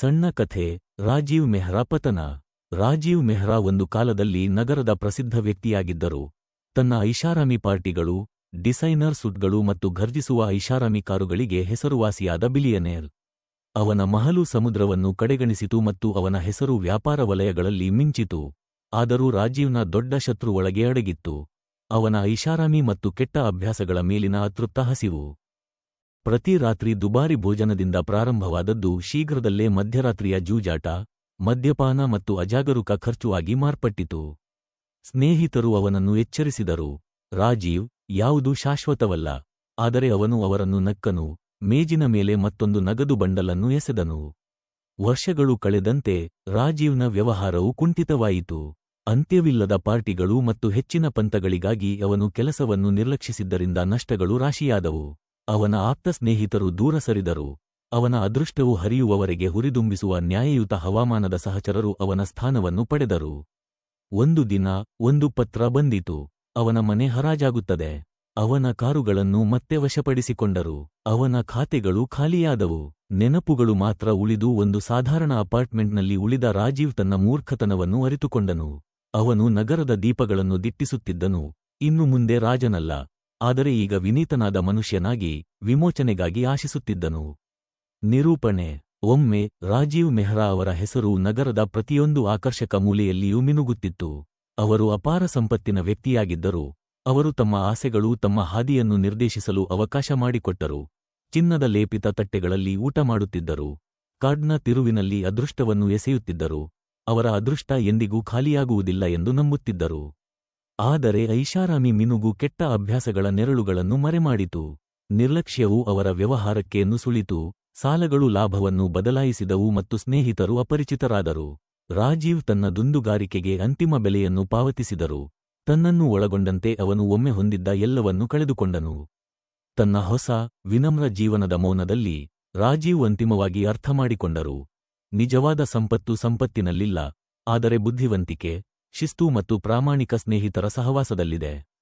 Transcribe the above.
ಸಣ್ಣ ಕಥೆ, ರಾಜೀವ್ ಮೆಹ್ರಾ ಪತನ. ರಾಜೀವ್ ಮೆಹ್ರಾ ಒಂದು ಕಾಲದಲ್ಲಿ ನಗರದ ಪ್ರಸಿದ್ಧ ವ್ಯಕ್ತಿಯಾಗಿದ್ದರು. ತನ್ನ ಐಷಾರಾಮಿ ಪಾರ್ಟಿಗಳು, ಡಿಸೈನರ್ ಸುಟ್ಗಳು ಮತ್ತು ಘರ್ಜಿಸುವ ಐಷಾರಾಮಿ ಕಾರುಗಳಿಗೆ ಹೆಸರುವಾಸಿಯಾದ ಬಿಲಿಯನೇರ್. ಅವನ ಮಹಲು ಸಮುದ್ರವನ್ನು ಕಡೆಗಣಿಸಿತು ಮತ್ತು ಅವನ ಹೆಸರು ವ್ಯಾಪಾರ ವಲಯಗಳಲ್ಲಿ ಮಿಂಚಿತು. ಆದರೂ ರಾಜೀವ್ನ ದೊಡ್ಡ ಶತ್ರು ಒಳಗೆ ಅಡಗಿತ್ತು. ಅವನ ಐಷಾರಾಮಿ ಮತ್ತು ಕೆಟ್ಟ ಅಭ್ಯಾಸಗಳ ಮೇಲಿನ ಅತೃಪ್ತ ಹಸಿವು. ಪ್ರತಿ ರಾತ್ರಿ ದುಬಾರಿ ಭೋಜನದಿಂದ ಪ್ರಾರಂಭವಾದದ್ದು ಶೀಘ್ರದಲ್ಲೇ ಮಧ್ಯರಾತ್ರಿಯ ಜೂಜಾಟ, ಮದ್ಯಪಾನ ಮತ್ತು ಅಜಾಗರೂಕ ಖರ್ಚು ಆಗಿ ಮಾರ್ಪಟ್ಟಿತು. ಸ್ನೇಹಿತರು ಅವನನ್ನು ಎಚ್ಚರಿಸಿದರು. ರಾಜೀವ್, ಯಾವುದು ಶಾಶ್ವತವಲ್ಲ, ಆದರೆ ಅವನು ಅವರನ್ನು ನಕ್ಕನು, ಮೇಜಿನ ಮೇಲೆ ಮತ್ತೊಂದು ನಗದು ಬಂಡಲನ್ನು ಎಸೆದನು. ವರ್ಷಗಳು ಕಳೆದಂತೆ ರಾಜೀವ್ನ ವ್ಯವಹಾರವು ಕುಂಠಿತವಾಯಿತು. ಅಂತ್ಯವಿಲ್ಲದ ಪಾರ್ಟಿಗಳು ಮತ್ತು ಹೆಚ್ಚಿನ ಪಂತಗಳಿಗಾಗಿ ಅವನು ಕೆಲಸವನ್ನು ನಿರ್ಲಕ್ಷಿಸಿದ್ದರಿಂದ ನಷ್ಟಗಳು ರಾಶಿಯಾದವು. ಅವನ ಆಪ್ತ ಸ್ನೇಹಿತರು ದೂರ ಸರಿದರು. ಅವನ ಅದೃಷ್ಟವು ಹರಿಯುವವರೆಗೆ ಹುರಿದುಂಬಿಸುವ ನ್ಯಾಯಯುತ ಹವಾಮಾನದ ಸಹಚರರು ಅವನ ಸ್ಥಾನವನ್ನು ಪಡೆದರು. ಒಂದು ದಿನ, ಒಂದು ಪತ್ರ ಬಂದಿತು. ಅವನ ಮನೆ ಹರಾಜಾಗುತ್ತದೆ. ಅವನ ಕಾರುಗಳನ್ನು ಮತ್ತೆ ವಶಪಡಿಸಿಕೊಂಡರು. ಅವನ ಖಾತೆಗಳು ಖಾಲಿಯಾದವು. ನೆನಪುಗಳು ಮಾತ್ರ ಉಳಿದು ಒಂದು ಸಾಧಾರಣ ಅಪಾರ್ಟ್ಮೆಂಟ್ನಲ್ಲಿ ಉಳಿದ ರಾಜೀವ್ ತನ್ನ ಮೂರ್ಖತನವನ್ನು ಅರಿತುಕೊಂಡನು. ಅವನು ನಗರದ ದೀಪಗಳನ್ನು ದಿಟ್ಟಿಸುತ್ತಿದ್ದನು. ಇನ್ನು ಮುಂದೆ ರಾಜನಲ್ಲ. ಆದರೆ ಈಗ ವಿನೀತನಾದ ಮನುಷ್ಯನಾಗಿ ವಿಮೋಚನೆಗಾಗಿ ಆಶಿಸುತ್ತಿದ್ದನು. ನಿರೂಪಣೆ, ಒಮ್ಮೆ ರಾಜೀವ್ ಮೆಹ್ರಾ ಅವರ ಹೆಸರು ನಗರದ ಪ್ರತಿಯೊಂದು ಆಕರ್ಷಕ ಮೂಲೆಯಲ್ಲಿಯೂ ಮಿನುಗುತ್ತಿತ್ತು. ಅವರು ಅಪಾರ ಸಂಪತ್ತಿನ ವ್ಯಕ್ತಿಯಾಗಿದ್ದರು. ಅವರು ತಮ್ಮ ಆಸೆಗಳು ತಮ್ಮ ಹಾದಿಯನ್ನು ನಿರ್ದೇಶಿಸಲು ಅವಕಾಶ ಮಾಡಿಕೊಟ್ಟರು. ಚಿನ್ನದ ಲೇಪಿತ ತಟ್ಟೆಗಳಲ್ಲಿ ಊಟ ಮಾಡುತ್ತಿದ್ದರು. ಕಾಡ್ನ ತಿರುವಿನಲ್ಲಿ ಅದೃಷ್ಟವನ್ನು ಎಸೆಯುತ್ತಿದ್ದರು. ಅವರ ಅದೃಷ್ಟ ಎಂದಿಗೂ ಖಾಲಿಯಾಗುವುದಿಲ್ಲ ಎಂದು ನಂಬುತ್ತಿದ್ದರು. ಆದರೆ ಐಷಾರಾಮಿ ಮಿನುಗು ಕೆಟ್ಟ ಅಭ್ಯಾಸಗಳ ನೆರಳುಗಳನ್ನು ಮರೆಮಾಡಿತು. ನಿರ್ಲಕ್ಷ್ಯವು ಅವರ ವ್ಯವಹಾರಕ್ಕೆ ನುಸುಳಿತು. ಸಾಲಗಳು ಲಾಭವನ್ನು ಬದಲಾಯಿಸಿದವು ಮತ್ತು ಸ್ನೇಹಿತರು ಅಪರಿಚಿತರಾದರು. ರಾಜೀವ್ ತನ್ನ ದುಂದುಗಾರಿಕೆಗೆ ಅಂತಿಮ ಬೆಲೆಯನ್ನು ಪಾವತಿಸಿದರು. ತನ್ನನ್ನು ಒಳಗೊಂಡಂತೆ ಅವನು ಒಮ್ಮೆ ಹೊಂದಿದ್ದ ಎಲ್ಲವನ್ನೂ ಕಳೆದುಕೊಂಡನು. ತನ್ನ ಹೊಸ, ವಿನಮ್ರ ಜೀವನದ ಮೌನದಲ್ಲಿ ರಾಜೀವ್ ಅಂತಿಮವಾಗಿ ಅರ್ಥಮಾಡಿಕೊಂಡರು ನಿಜವಾದ ಸಂಪತ್ತು ಸಂಪತ್ತಿನಲ್ಲಿಲ್ಲ, ಆದರೆ ಬುದ್ಧಿವಂತಿಕೆ ಶಿಸ್ತು ಮತ್ತು ಪ್ರಾಮಾಣಿಕ ಸ್ನೇಹಿತರ ಸಹವಾಸದಲ್ಲಿದೆ.